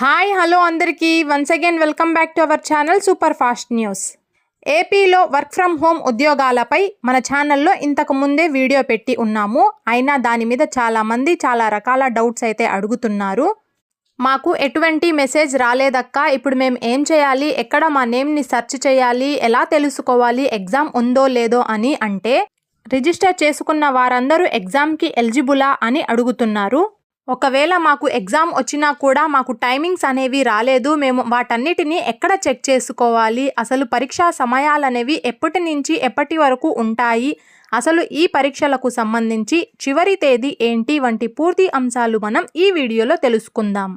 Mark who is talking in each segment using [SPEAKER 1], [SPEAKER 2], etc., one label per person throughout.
[SPEAKER 1] Hi hello అందరికీ. Once again welcome back to our channel super fast news ఏపీలో work from home ఉద్యోగాలపై మన ఛానల్లో ఇంతకు ముందే వీడియో పెట్టి ఉన్నాము. అయినా దాని మీద చాలామంది చాలా రకాల డౌట్స్ అయితే అడుగుతున్నారు. మాకు ఎటువంటి మెసేజ్ రాలేదక్క. ఇప్పుడు మేము ఏం చేయాలి? ఎక్కడ మా నేమ్ని సెర్చ్ చేయాలి? ఎలా తెలుసుకోవాలి? ఎగ్జామ్ ఉందో లేదో అని అంటే రిజిస్టర్ చేసుకున్న వారందరూ ఎగ్జామ్కి ఎలిజిబులా అని అడుగుతున్నారు. ఒకవేళ మాకు ఎగ్జామ్ వచ్చినా కూడా మాకు టైమింగ్స్ అనేవి రాలేదు మేము వాటన్నిటిని ఎక్కడ చెక్ చేసుకోవాలి? అసలు పరీక్షా సమయాలనేవి ఎప్పటి నుంచి ఎప్పటి వరకు ఉంటాయి? అసలు ఈ పరీక్షలకు సంబంధించి చివరి తేదీ ఏంటి? వంటి పూర్తి అంశాలు మనం ఈ వీడియోలో తెలుసుకుందాం.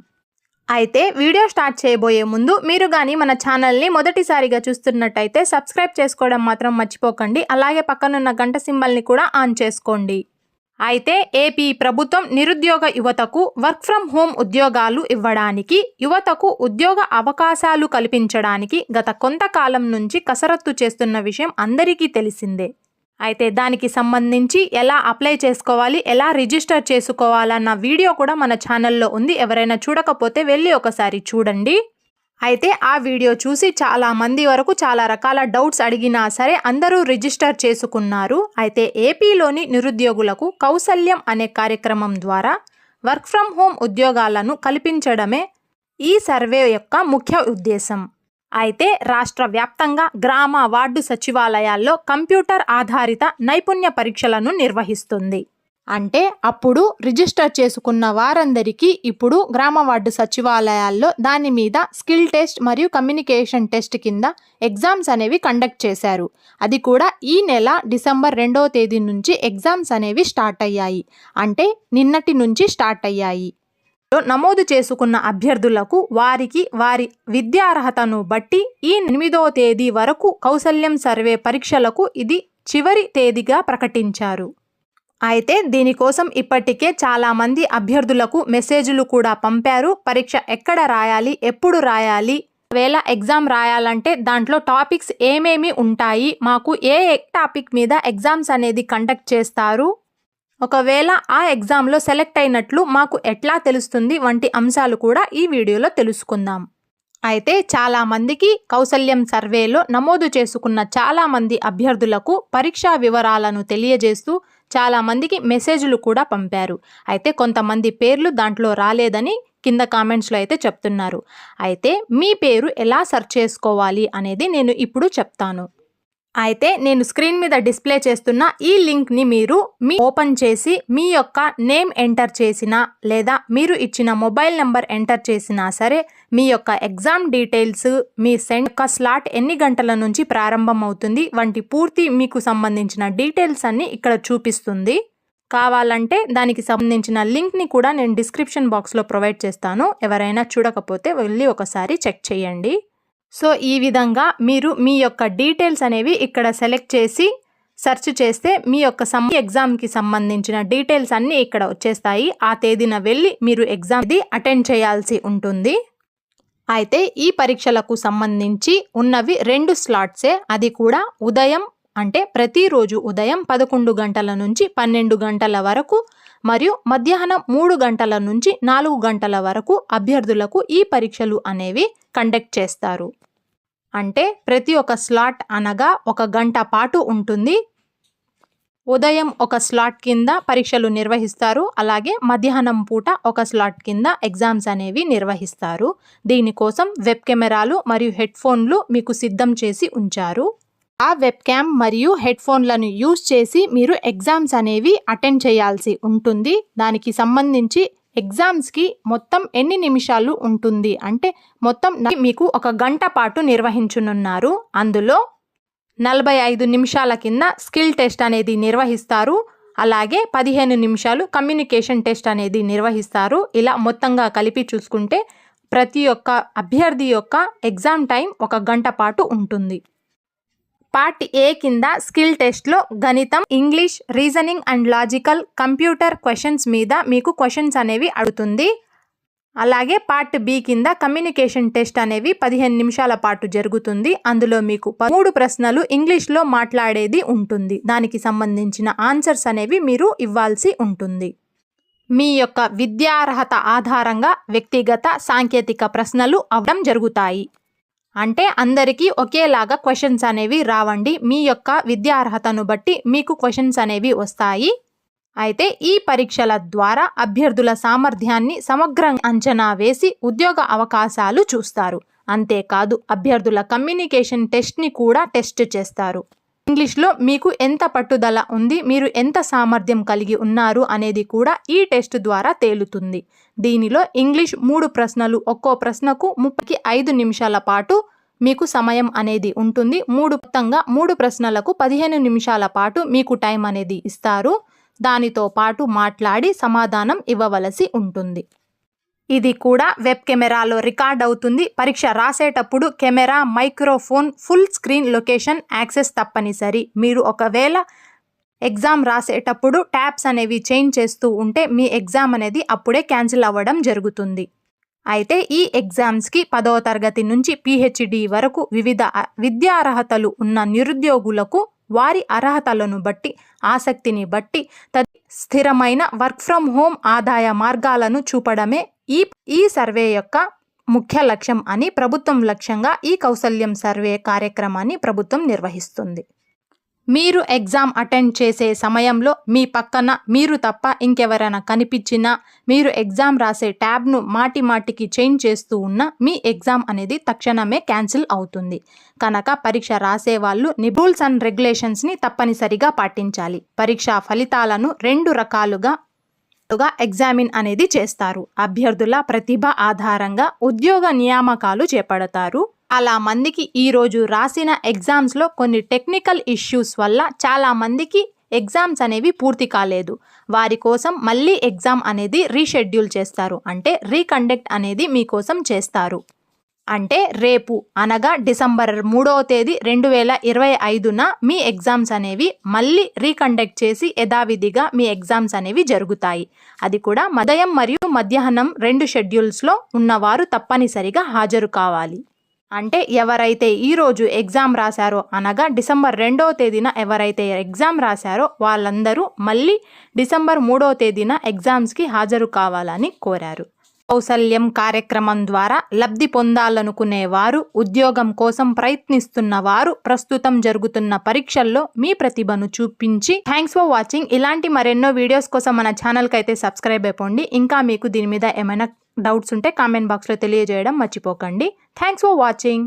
[SPEAKER 1] అయితే వీడియో స్టార్ట్ చేయబోయే ముందు మీరు కానీ మన ఛానల్ని మొదటిసారిగా చూస్తున్నట్టయితే సబ్స్క్రైబ్ చేసుకోవడం మాత్రం మర్చిపోకండి. అలాగే పక్కనున్న గంట సింబల్ని కూడా ఆన్ చేసుకోండి. అయితే ఏపీ ప్రభుత్వం నిరుద్యోగ యువతకు వర్క్ ఫ్రం హోమ్ ఉద్యోగాలు ఇవ్వడానికి యువతకు ఉద్యోగ అవకాశాలు కల్పించడానికి గత కొంతకాలం నుంచి కసరత్తు చేస్తున్న విషయం అందరికీ తెలిసిందే. అయితే దానికి సంబంధించి ఎలా అప్లై చేసుకోవాలి ఎలా రిజిస్టర్ చేసుకోవాలన్న వీడియో కూడా మన ఛానల్లో ఉంది. ఎవరైనా చూడకపోతే వెళ్ళి ఒకసారి చూడండి. అయితే ఆ వీడియో చూసి చాలా మంది వరకు చాలా రకాల డౌట్స్ అడిగినా సరే అందరూ రిజిస్టర్ చేసుకున్నారు. అయితే ఏపీలోని నిరుద్యోగులకు కౌసల్యం అనే కార్యక్రమం ద్వారా వర్క్ ఫ్రం హోమ్ ఉద్యోగాలను కల్పించడమే ఈ సర్వే యొక్క ముఖ్య ఉద్దేశం. అయితే రాష్ట్ర వ్యాప్తంగా గ్రామ వార్డు సచివాలయాల్లో కంప్యూటర్ ఆధారిత నైపుణ్య పరీక్షలను నిర్వహిస్తుంది. అంటే అప్పుడు రిజిస్టర్ చేసుకున్న వారందరికీ ఇప్పుడు గ్రామ వార్డు సచివాలయాల్లో దాని మీద స్కిల్ టెస్ట్ మరియు కమ్యూనికేషన్ టెస్ట్ కింద ఎగ్జామ్స్ అనేవి కండక్ట్ చేశారు. అది కూడా ఈ నెల డిసెంబర్ రెండవ తేదీ నుంచి ఎగ్జామ్స్ అనేవి స్టార్ట్ అయ్యాయి. అంటే నిన్నటి నుంచి స్టార్ట్ అయ్యాయి. నమోదు చేసుకున్న అభ్యర్థులకు వారికి వారి విద్యార్హతను బట్టి ఈ ఎనిమిదవ తేదీ వరకు కౌసల్యం సర్వే పరీక్షలకు ఇది చివరి తేదీగా ప్రకటించారు. అయితే దీనికోసం ఇప్పటికే చాలామంది అభ్యర్థులకు మెసేజ్లు కూడా పంపారు. పరీక్ష ఎక్కడ రాయాలి? ఎప్పుడు రాయాలి? ఒకవేళ ఎగ్జామ్ రాయాలంటే దాంట్లో టాపిక్స్ ఏమేమి ఉంటాయి? మాకు ఏ టాపిక్ మీద ఎగ్జామ్స్ అనేది కండక్ట్ చేస్తారు? ఒకవేళ ఆ ఎగ్జామ్లో సెలెక్ట్ అయినట్లు మాకు ఎట్లా తెలుస్తుంది? వంటి అంశాలు కూడా ఈ వీడియోలో తెలుసుకుందాం. అయితే చాలామందికి కౌసల్యం సర్వేలో నమోదు చేసుకున్న చాలామంది అభ్యర్థులకు పరీక్షా వివరాలను తెలియజేస్తూ చాలామందికి మెసేజ్లు కూడా పంపారు. అయితే కొంతమంది పేర్లు దాంట్లో రాలేదని కింద కామెంట్స్లో అయితే చెప్తున్నారు. అయితే మీ పేరు ఎలా సెర్చ్ చేసుకోవాలి అనేది నేను ఇప్పుడు చెప్తాను. అయితే నేను స్క్రీన్ మీద డిస్ప్లే చేస్తున్న ఈ లింక్ని మీరు మీ ఓపెన్ చేసి మీ యొక్క నేమ్ ఎంటర్ చేసినా లేదా మీరు ఇచ్చిన మొబైల్ నెంబర్ ఎంటర్ చేసినా సరే మీ యొక్క ఎగ్జామ్ డీటెయిల్స్ మీ సెండ్ యొక్క స్లాట్ ఎన్ని గంటల నుంచి ప్రారంభం అవుతుంది వంటి పూర్తి మీకు సంబంధించిన డీటెయిల్స్ అన్ని ఇక్కడ చూపిస్తుంది. కావాలంటే దానికి సంబంధించిన లింక్ని కూడా నేను డిస్క్రిప్షన్ బాక్స్లో ప్రొవైడ్ చేస్తాను. ఎవరైనా చూడకపోతే వెళ్ళి ఒకసారి చెక్ చేయండి. సో ఈ విధంగా మీరు మీ యొక్క డీటెయిల్స్ అనేవి ఇక్కడ సెలెక్ట్ చేసి సెర్చ్ చేస్తే మీ యొక్క సమ్ ఎగ్జామ్కి సంబంధించిన డీటెయిల్స్ అన్నీ ఇక్కడ వచ్చేస్తాయి. ఆ తేదీన వెళ్ళి మీరు ఎగ్జామ్ ఇది అటెండ్ చేయాల్సి ఉంటుంది. అయితే ఈ పరీక్షలకు సంబంధించి ఉన్నవి రెండు స్లాట్సే. అది కూడా ఉదయం అంటే ప్రతిరోజు ఉదయం పదకొండు గంటల నుంచి పన్నెండు గంటల వరకు మరియు మధ్యాహ్నం మూడు గంటల నుంచి నాలుగు గంటల వరకు అభ్యర్థులకు ఈ పరీక్షలు అనేవి కండక్ట్ చేస్తారు. అంటే ప్రతి ఒక్క స్లాట్ అనగా ఒక గంట పాటు ఉంటుంది. ఉదయం ఒక స్లాట్ కింద పరీక్షలు నిర్వహిస్తారు. అలాగే మధ్యాహ్నం పూట ఒక స్లాట్ కింద ఎగ్జామ్స్ అనేవి నిర్వహిస్తారు. దీనికోసం వెబ్ కెమెరాలు మరియు హెడ్ ఫోన్లు మీకు సిద్ధం చేసి ఉంచారు. ఆ వెబ్ క్యామ్ మరియు హెడ్ ఫోన్లను యూజ్ చేసి మీరు ఎగ్జామ్స్ అనేవి అటెండ్ చేయాల్సి ఉంటుంది. దానికి సంబంధించి ఎగ్జామ్స్కి మొత్తం ఎన్ని నిమిషాలు ఉంటుంది? అంటే మొత్తం మీకు ఒక గంట పాటు నిర్వహించనున్నారు. అందులో నలభై ఐదు నిమిషాల కింద స్కిల్ టెస్ట్ అనేది నిర్వహిస్తారు. అలాగే పదిహేను నిమిషాలు కమ్యూనికేషన్ టెస్ట్ అనేది నిర్వహిస్తారు. ఇలా మొత్తంగా కలిపి చూసుకుంటే ప్రతి ఒక్క అభ్యర్థి యొక్క ఎగ్జామ్ టైం ఒక గంట పాటు ఉంటుంది. పార్ట్ ఏ కింద స్కిల్ టెస్ట్లో గణితం English reasoning and logical computer questions మీద మీకు క్వశ్చన్స్ అనేవి అడుగుతుంది. అలాగే పార్ట్ బి కింద కమ్యూనికేషన్ టెస్ట్ అనేవి పదిహేను నిమిషాల పాటు జరుగుతుంది. అందులో మీకు మూడు ప్రశ్నలు ఇంగ్లీష్లో మాట్లాడేది ఉంటుంది. దానికి సంబంధించిన ఆన్సర్స్ అనేవి మీరు ఇవ్వాల్సి ఉంటుంది. మీ యొక్క విద్యార్హత ఆధారంగా వ్యక్తిగత సాంకేతిక ప్రశ్నలు అవ్వడం జరుగుతాయి. అంటే అందరికీ ఒకేలాగా క్వశ్చన్స్ అనేవి రావండి. మీ యొక్క విద్యా అర్హతను బట్టి మీకు క్వశ్చన్స్ అనేవి వస్తాయి. అయితే ఈ పరీక్షల ద్వారా అభ్యర్థుల సామర్థ్యాన్ని సమగ్రంగా అంచనా వేసి ఉద్యోగ అవకాశాలు చూస్తారు. అంతేకాదు అభ్యర్థుల కమ్యూనికేషన్ టెస్ట్ని కూడా టెస్ట్ చేస్తారు. ఇంగ్లీష్లో మీకు ఎంత పట్టుదల ఉంది మీరు ఎంత సామర్థ్యం కలిగి ఉన్నారు అనేది కూడా ఈ టెస్ట్ ద్వారా తేలుతుంది. దీనిలో ఇంగ్లీష్ మూడు ప్రశ్నలు ఒక్కో ప్రశ్నకు ముప్పైకి ఐదు నిమిషాల పాటు మీకు సమయం అనేది ఉంటుంది. మూడు మొత్తంగా మూడు ప్రశ్నలకు పదిహేను నిమిషాల పాటు మీకు టైం అనేది ఇస్తారు. దానితో పాటు మాట్లాడి సమాధానం ఇవ్వవలసి ఉంటుంది. ఇది కూడా వెబ్ కెమెరాలో రికార్డ్ అవుతుంది. పరీక్ష రాసేటప్పుడు camera microphone full screen location access తప్పనిసరి. మీరు ఒకవేళ ఎగ్జామ్ రాసేటప్పుడు ట్యాబ్స్ అనేవి చేంజ్ చేస్తూ ఉంటే మీ ఎగ్జామ్ అనేది అప్పుడే క్యాన్సిల్ అవ్వడం జరుగుతుంది. అయితే ఈ ఎగ్జామ్స్కి పదవ తరగతి నుంచి పిహెచ్డి వరకు వివిధ విద్యా అర్హతలు ఉన్న నిరుద్యోగులకు వారి అర్హతలను బట్టి ఆసక్తిని బట్టి తది స్థిరమైన వర్క్ ఫ్రమ్ హోమ్ ఆదాయ మార్గాలను చూపడమే ఈ ఈ సర్వే యొక్క ముఖ్య లక్ష్యం అని ప్రభుత్వం లక్ష్యంగా ఈ కౌశల్యం సర్వే కార్యక్రమాన్ని ప్రభుత్వం నిర్వహిస్తుంది. మీరు ఎగ్జామ్ అటెండ్ చేసే సమయంలో మీ పక్కన మీరు తప్ప ఇంకెవరైనా కనిపించినా మీరు ఎగ్జామ్ రాసే ట్యాబ్ను మాటి మాటికి చేంజ్ చేస్తూ ఉన్న మీ ఎగ్జామ్ అనేది తక్షణమే క్యాన్సిల్ అవుతుంది. కనుక పరీక్ష రాసే వాళ్ళు రూల్స్ అండ్ రెగ్యులేషన్స్ని తప్పనిసరిగా పాటించాలి. పరీక్షా ఫలితాలను రెండు రకాలుగా గా ఎగ్జామిన్ అనేది చేస్తారు. అభ్యర్థుల ప్రతిభ ఆధారంగా ఉద్యోగ నియామకాలు చేపడతారు. అలా మందికి ఈరోజు రాసిన ఎగ్జామ్స్లో కొన్ని టెక్నికల్ ఇష్యూస్ వల్ల చాలా మందికి ఎగ్జామ్స్ అనేవి పూర్తి కాలేదు. వారి కోసం మళ్ళీ ఎగ్జామ్ అనేది రీషెడ్యూల్ చేస్తారు. అంటే రీకండక్ట్ అనేది మీకోసం చేస్తారు. అంటే రేపు అనగా డిసెంబర్ మూడవ తేదీ రెండు వేల ఇరవై ఐదున మీ ఎగ్జామ్స్ అనేవి మళ్ళీ రీకండక్ట్ చేసి యథావిధిగా మీ ఎగ్జామ్స్ అనేవి జరుగుతాయి. అది కూడా ఉదయం మరియు మధ్యాహ్నం రెండు షెడ్యూల్స్లో ఉన్నవారు తప్పనిసరిగా హాజరు కావాలి. అంటే ఎవరైతే ఈరోజు ఎగ్జామ్ రాశారో అనగా డిసెంబర్ రెండవ తేదీన ఎవరైతే ఎగ్జామ్ రాశారో వాళ్ళందరూ మళ్ళీ డిసెంబర్ మూడవ తేదీన ఎగ్జామ్స్కి హాజరు కావాలని కోరారు. కౌశల్యం కార్యక్రమం ద్వారా లబ్ధి పొందాలనుకునేవారు ఉద్యోగం కోసం ప్రయత్నిస్తున్న వారు ప్రస్తుతం జరుగుతున్న పరీక్షల్లో మీ ప్రతిభను చూపించి థ్యాంక్స్ ఫర్ వాచింగ్. ఇలాంటి మరెన్నో వీడియోస్ కోసం మన ఛానల్కి అయితే సబ్స్క్రైబ్ అయిపోండి. ఇంకా మీకు దీని మీద ఏమైనా డౌట్స్ ఉంటే కామెంట్ బాక్స్లో తెలియజేయడం మర్చిపోకండి. Thanks for watching.